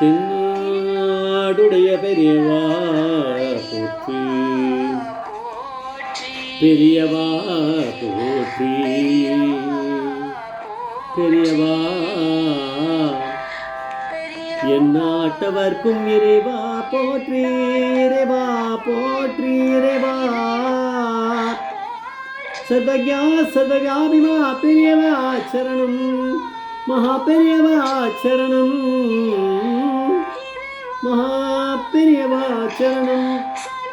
தென்னாடுடைய பெரியவா போற்றி. பெரியவா போற்றி. பெரியவா எந்நாட்டவர்க்கும் இறைவா போற்றி. இறைவா போற்றி. இறைவா. சர்வஜா சர்வவியாபிமா பெரியவா சரணம். மகா பெரியவா சரணம். சரணம்.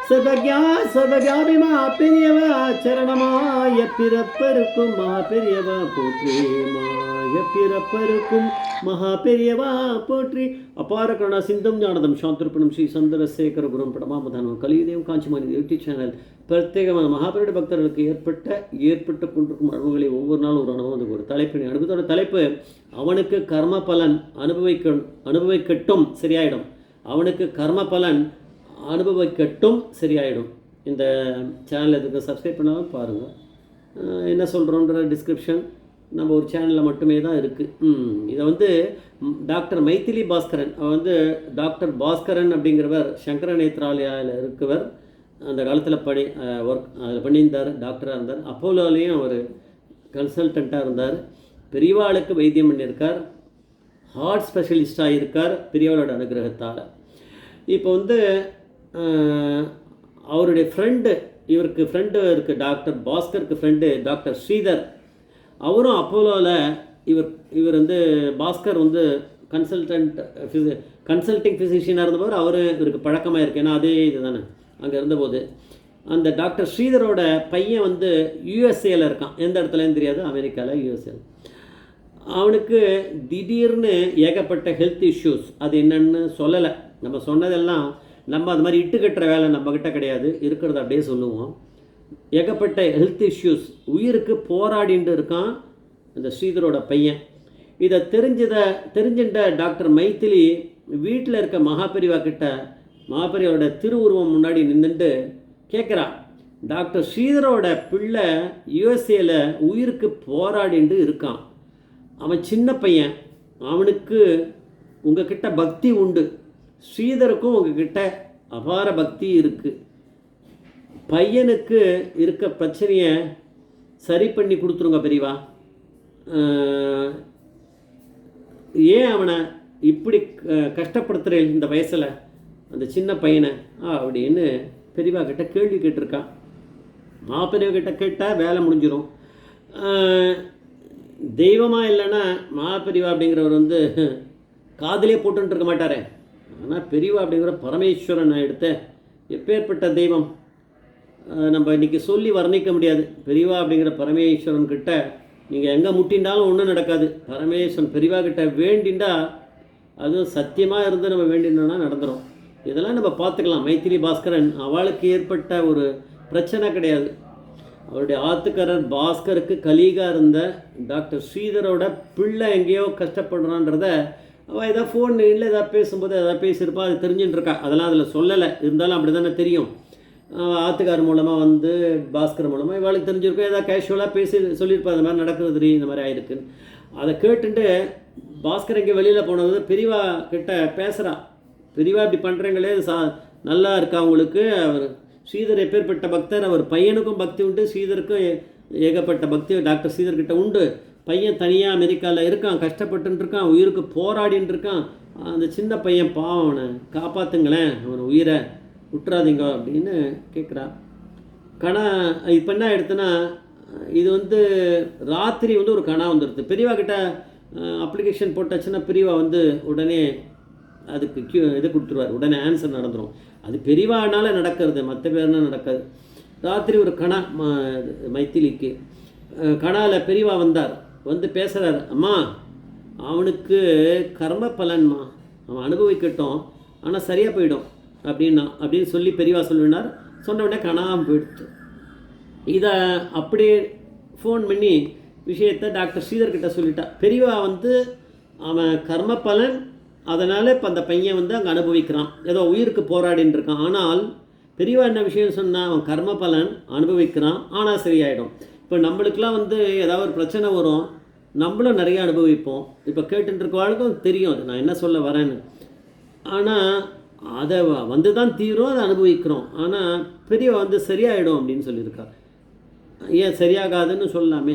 சதக்யா சதகாபிமா பெரியவா சரணமாய பிறப்பருக்கும் மகா பெரியவா போற்றி மாய பிறப்பருக்கும் மகா பெரியவா போற்றி. அபார கருணா சிந்தம் ஞானதம் சாந்திருப்பணம் ஸ்ரீ சந்திரசேகர குரும் படமாமதானம் கலியுதயம் காஞ்சிமானி யூடியூப் சேனல். பிரத்யேகமான மகாபெரிய பக்தர்களுக்கு ஏற்பட்ட ஏற்பட்டு கொண்டிருக்கும் அனுபவங்களை ஒவ்வொரு நாளும் ஒரு அனுபவம் வந்து ஒரு தலைப்பு அனுபவத்தோட தலைப்பு அவனுக்கு கர்ம பலன் அனுபவிக்க அனுபவிக்கட்டும் சரியாயிடும். அவனுக்கு கர்ம பலன் அனுபவிக்கட்டும் சரியாயிடும். இந்த சேனல் எதுக்கு சப்ஸ்கிரைப் பண்ணாலும் பாருங்கள் என்ன சொல்கிறோன்ற டிஸ்கிரிப்ஷன் நம்ம ஒரு சேனலில் மட்டுமே தான் இருக்குது இதை வந்து டாக்டர் மைத்திலி பாஸ்கரன் அவர் வந்து டாக்டர் பாஸ்கரன் அப்படிங்கிறவர் சங்கர நேத்ராலயாவில் இருக்கவர். அந்த காலத்தில் பணி ஒர்க் அதில் பண்ணியிருந்தார் டாக்டராக இருந்தார். அப்போலோலையும் அவர் கன்சல்டண்ட்டாக இருந்தார். பெரியவாளுக்கு வைத்தியம் பண்ணியிருக்கார். ஹார்ட் ஸ்பெஷலிஸ்டாக இருக்கார் பெரியவாளோட அனுகிரகத்தால். இப்போ வந்து அவருடைய ஃப்ரெண்டு இவருக்கு ஃப்ரெண்டு இருக்குது டாக்டர் பாஸ்கருக்கு ஃப்ரெண்டு டாக்டர் ஸ்ரீதர். அவரும் அப்போலோவில் இவர் இவர் வந்து பாஸ்கர் வந்து கன்சல்டன்ட் ஃபிசி கன்சல்டிங் ஃபிசிஷியனாக இருந்தவர் அவர் இவருக்கு பழக்கமாக இருக்கு. ஏன்னா அதே இது தானே அங்கே இருந்தபோது. அந்த டாக்டர் ஸ்ரீதரோட பையன் வந்து யூஎஸ்ஏல இருக்கான். எந்த இடத்துலன்னு தெரியாது அமெரிக்காவில் யூஎஸ்ஏல அவனுக்கு திடீர்னு ஏகப்பட்ட ஹெல்த் இஷ்யூஸ் அது என்னன்னு சொல்லலை. நம்ம சொன்னதெல்லாம் நம்ம அது மாதிரி இட்டு கட்டுற வேலை நம்மக்கிட்ட கிடையாது. இருக்கிறத அப்படியே சொல்லுவோம். ஏகப்பட்ட ஹெல்த் இஷ்யூஸ் உயிருக்கு போராடிட்டு இருக்கான் இந்த ஸ்ரீதரோட பையன். இதை தெரிஞ்சத தெரிஞ்சின்ற டாக்டர் மைத்திலி வீட்டில் இருக்க மகாபெரிவா கிட்ட மகாபெரிவாவோட திருவுருவம் முன்னாடி நின்றுட்டு கேட்குறா டாக்டர் ஸ்ரீதரோட பிள்ளை யுஎஸ்ஏல உயிருக்கு போராடிண்டு இருக்கான். அவன் சின்ன பையன். அவனுக்கு உங்ககிட்ட பக்தி உண்டு. ஸ்ரீதருக்கும் உங்ககிட்ட அபார பக்தி இருக்குது பையனுக்கு இருக்க பிரச்சனையை சரி பண்ணி கொடுத்துருங்க பெரியவா. ஏன் அவனை இப்படி கஷ்டப்படுத்துகிறேன் இந்த வயசில் அந்த சின்ன பையனை? ஆ, அப்படின்னு பெரியவா கிட்ட கேள்வி கேட்டிருக்கான் மாப்பெரியவ கிட்ட கேட்டால் வேலை முடிஞ்சிடும் தெய்வமாக இல்லைன்னா மாப்பெரியவா அப்படிங்கிறவர் வந்து காதிலே போட்டுன்ட்டு இருக்க மாட்டாரே. ஆனால் பெரியவா அப்படிங்கிற பரமேஸ்வரன் எடுத்த எப்பேற்பட்ட தெய்வம்? நம்ம இன்னைக்கு சொல்லி வர்ணிக்க முடியாது. பெரியவா அப்படிங்கிற பரமேஸ்வரன் கிட்ட நீங்கள் எங்கே முட்டின்றாலும் ஒன்றும் நடக்காது. பரமேஸ்வரன் பெரியவா கிட்ட வேண்டிண்டா அதுவும் சத்தியமாக இருந்து நம்ம வேண்டினோம்னா நடந்துடும் இதெல்லாம் நம்ம பார்த்துக்கலாம். மைத்திரி பாஸ்கரன் அவளுக்கு ஏற்பட்ட ஒரு பிரச்சனை கிடையாது. அவருடைய ஆத்துக்காரர் பாஸ்கருக்கு கலீகா இருந்த டாக்டர் ஸ்ரீதரோட பிள்ளை எங்கேயோ கஷ்டப்படுறான்றத அவள் ஏதாவது ஃபோன் இல்லை ஏதாவது பேசும்போது ஏதாவது பேசியிருப்பா அது தெரிஞ்சுட்டு இருக்கா அதெல்லாம் அதில் சொல்லலை. இருந்தாலும் அப்படி தானே தெரியும் ஆத்துக்கார் மூலமாக வந்து பாஸ்கர் மூலமாக இவளுக்கு தெரிஞ்சிருக்கோம். ஏதாவது கேஷுவலாக பேசி சொல்லியிருப்பா இந்த மாதிரி நடக்குதுரி இந்த மாதிரி ஆயிருக்குன்னு. அதை கேட்டுட்டு பாஸ்கர் இங்கே வெளியில் போனது பிரிவா கிட்ட பேசுகிறா பிரிவா இப்படி பண்ணுறங்களே சா நல்லா இருக்கா அவங்களுக்கு அவர் ஸ்ரீதர் எப்பேற்பட்ட பக்தர்? அவர் பையனுக்கும் பக்தி உண்டு ஸ்ரீதருக்கும் ஏ- ஏகப்பட்ட பக்தி டாக்டர் ஸ்ரீதர்கிட்ட உண்டு. பையன் தனியாக அமெரிக்காவில் இருக்கான் கஷ்டப்பட்டுன்னு இருக்கான் உயிருக்கு போராடின்னு இருக்கான் அந்த சின்ன பையன் பாவம் அவனை. காப்பாற்றுங்களேன் அவனை உயிரை விட்டுறாதீங்க அப்படின்னு கேட்குறா கணா இப்போ என்ன எடுத்தனா இது வந்து ராத்திரி வந்து ஒரு கணா வந்துடுது பெரியவா கிட்ட அப்ளிகேஷன் போட்டாச்சுன்னா பெரியவா வந்து உடனே அதுக்கு கியூ இது கொடுத்துருவார். உடனே ஆன்சர் நடந்துடும் அது பெரியவானால நடக்கிறது மற்ற பேர்னா நடக்காது. ராத்திரி ஒரு கணா மைத்திலிக்கு. கணாவில் பெரியவா வந்தார். வந்து பேசுகிறார் அம்மா அவனுக்கு கர்ம பலன்மா? அவன் அனுபவிக்கட்டும் ஆனால் சரியாக போயிடும். அப்படின்னா அப்படின்னு சொல்லி பெரியவா சொல்லினார். சொன்ன உடனே காணாமல் போயிடுத்து. இதை அப்படியே ஃபோன் பண்ணி விஷயத்தை டாக்டர் ஸ்ரீதர்கிட்ட சொல்லிட்டா. பெரியவா வந்து அவன் கர்ம பலன் அதனால் இப்போ அந்த பையன் வந்து அங்கே அனுபவிக்கிறான். ஏதோ உயிருக்கு போராடின்னு இருக்கான். ஆனால் பெரியவா என்ன விஷயம் சொன்னால் அவன் கர்ம பலன் அனுபவிக்கிறான் ஆனால் சரியாயிடும். இப்போ நம்மளுக்கெலாம் வந்து ஏதாவது ஒரு பிரச்சனை வரும் நம்மளும் நிறைய அனுபவிப்போம். இப்போ கேட்டுருக்கவாளுக்கும் தெரியும். அது நான் என்ன சொல்ல வரேன்னு. ஆனால் அதை வந்து தான் தீரும் அதை அனுபவிக்கிறோம். ஆனால் பெரிய வந்து சரியாயிடும் அப்படின்னு சொல்லியிருக்கா ஏன் சரியாகாதுன்னு சொல்லலாமே.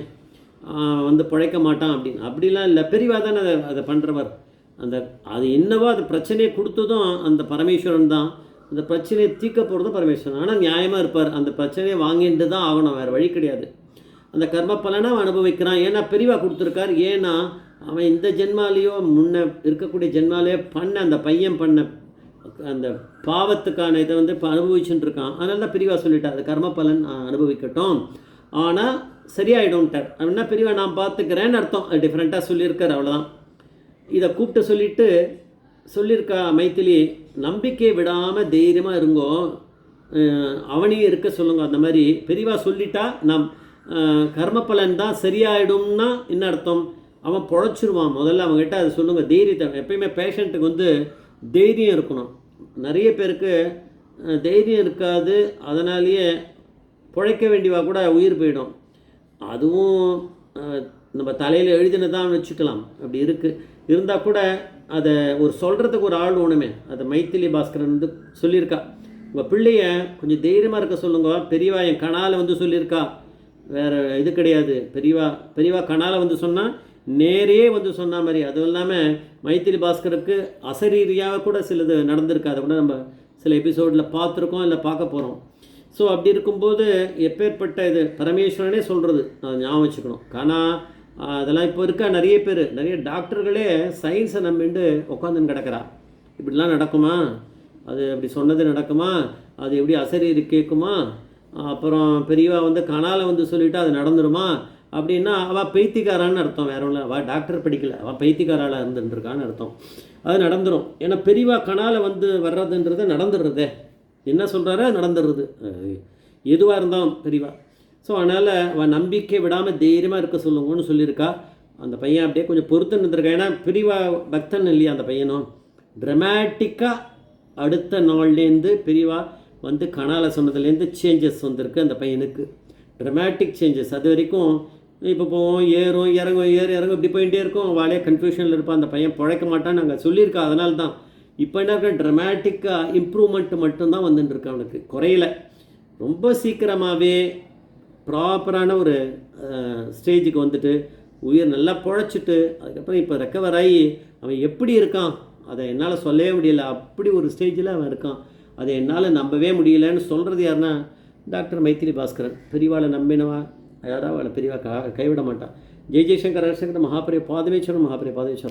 வந்து பிழைக்க மாட்டான் அப்படின்னு. அப்படிலாம் இல்லை. பெரியவா தானே அதை அதை பண்ணுறவர் அந்த அது என்னவோ அது பிரச்சனையை கொடுத்ததும் அந்த பரமேஸ்வரன் தான். அந்த பிரச்சனையை தீர்க்க போகிறதும் பரமேஸ்வரன் ஆனால் நியாயமாக இருப்பார். அந்த பிரச்சனையை வாங்கிட்டு தான் ஆகணும். வேறு வழி கிடையாது. அந்த கர்ம பலனை அவன் அனுபவிக்கிறான். ஏன்னா பிரிவாக கொடுத்துருக்கார். ஏன்னா அவன் இந்த ஜென்மாலேயோ முன்ன இருக்கக்கூடிய ஜென்மாலேயோ பண்ண அந்த பையன் பண்ண அந்த பாவத்துக்கான இதை வந்து இப்போ அனுபவிச்சுட்டு இருக்கான். அதனால தான் பிரிவாக சொல்லிட்டா அது கர்ம பலன் அனுபவிக்கட்டும். ஆனால் சரியாயிடும்ட்டார். அப்படின்னா பெரியவா நான் பார்த்துக்கிறேன்னு அர்த்தம். டிஃப்ரெண்ட்டாக சொல்லியிருக்கார். அவ்வளோதான் இதை கூப்பிட்டு சொல்லிட்டு சொல்லியிருக்கா மைத்திலி நம்பிக்கையை விடாமல் தைரியமாக இருங்கோ. அவனையும் இருக்க சொல்லுங்க. அந்த மாதிரி பெரிவா சொல்லிட்டா நம் கர்ம பலன் தான் சரியாயிடும்னா என்ன அர்த்தம்? அவன் பொழைச்சிருவான். முதல்ல அவங்ககிட்ட அதை சொல்லுங்கள் தைரியத்தை எப்பயுமே பேஷண்ட்டுக்கு வந்து தைரியம் இருக்கணும். நிறைய பேருக்கு தைரியம் இருக்காது. அதனாலேயே பிழைக்க வேண்டியவா கூட உயிர் போயிடும். அதுவும் நம்ம தலையில் எழுதினதான் வச்சுக்கலாம். அப்படி இருக்குது இருந்தால் கூட அதை ஒரு சொல்கிறதுக்கு ஒரு ஆள் ஒன்றுமே அதை மைத்திலி பாஸ்கரன் வந்து சொல்லியிருக்கா. உங்கள் பிள்ளைய கொஞ்சம் தைரியமாக இருக்க சொல்லுங்க. பெரியவா என் கணால் வந்து சொல்லியிருக்கா. வேறு இது கிடையாது. பெரியவா பெரியவா கணால வந்து சொன்னால் நேரே வந்து சொன்ன மாதிரி. அதுவும் இல்லாமல் மைத்திரி பாஸ்கருக்கு அசரீரியாக கூட சிலது நடந்திருக்கு அதை கூட நம்ம சில எபிசோடில் பார்த்துருக்கோம் இல்லை பார்க்க போகிறோம் ஸோ அப்படி இருக்கும்போது எப்பேற்பட்ட இது பரமேஸ்வரனே சொல்கிறது அதை ஞாபகம் வச்சுக்கணும். ஆனால் அதெல்லாம் இப்போ இருக்க? நிறைய பேர் நிறைய டாக்டர்களே சயின்ஸை நம்பிண்டு உட்காந்துன்னு கிடக்கிறா. இப்படிலாம் நடக்குமா? அது அப்படி சொன்னது நடக்குமா? அது எப்படி அசரீரி கேட்குமா? அப்புறம் பெரியவா வந்து கனால வந்து சொல்லிட்டு அது நடந்துருமா? அப்படின்னா அவள் பைத்தியக்காரான்னு அர்த்தம் வேற ஒன்றும் அவள் டாக்டர் படிக்கல. அவள் பைத்தியக்காரால் இருந்துருக்கான்னு அர்த்தம். அது நடந்துடும் ஏன்னா பெரியவா கனால வந்து வர்றதுன்றது நடந்துடுறதே. என்ன சொல்கிறாரோ நடந்துடுறது. எதுவாக இருந்தாலும் பெரியவா. ஸோ அதனால் அவன் நம்பிக்கை விடாமல் தைரியமாக இருக்க சொல்லுங்கன்னு சொல்லியிருக்கா. அந்த பையன் அப்படியே கொஞ்சம் பொறுத்து நின்றுருக்கான் ஏன்னா பிரிவா பக்தன் இல்லையா அந்த பையனும்? ட்ரமேட்டிக்காக அடுத்த நாள்லேருந்து பிரிவா வந்து கணால சொன்னதுலேருந்து சேஞ்சஸ் வந்திருக்கு அந்த பையனுக்கு. ட்ரமேட்டிக் சேஞ்சஸ் அது வரைக்கும் இப்போ போவோம் ஏறும் இறங்கும் ஏறு இறங்கும் இப்படி போயிட்டே இருக்கும். வாழையே கன்ஃபியூஷனில் இருப்பான். அந்த பையன் பிழைக்க மாட்டான் நாங்கள் சொல்லியிருக்கோம் அதனால தான் இப்போ என்ன இருக்க? ட்ரமேட்டிக்காக இம்ப்ரூவ்மெண்ட் மட்டும்தான் வந்துட்டுருக்கு அவனுக்கு. குறையில. ரொம்ப சீக்கிரமாகவே ப்ராப்பரான ஒரு ஸ்டேஜுக்கு வந்துட்டு உயிர் நல்லா பொழைச்சிட்டு அதுக்கப்புறம் இப்போ ரெக்கவர் ஆகி அவன் எப்படி இருக்கான்? அதை என்னால் சொல்லவே முடியல. அப்படி ஒரு ஸ்டேஜில் அவன் இருக்கான். அதை என்னால் நம்பவே முடியலன்னு சொல்கிறது யாருன்னா டாக்டர் மைத்திரி பாஸ்கரன். பெரியவாளை நம்பினவா? யாராவது அவளை பெரியவா கா கைவிட மாட்டான் ஜெய் ஜெய்சங்கர் ஹரிசங்கர் மகாபரிய பாதமேஸ்வரன் மகாபரிய பாதமேஸ்வரன்.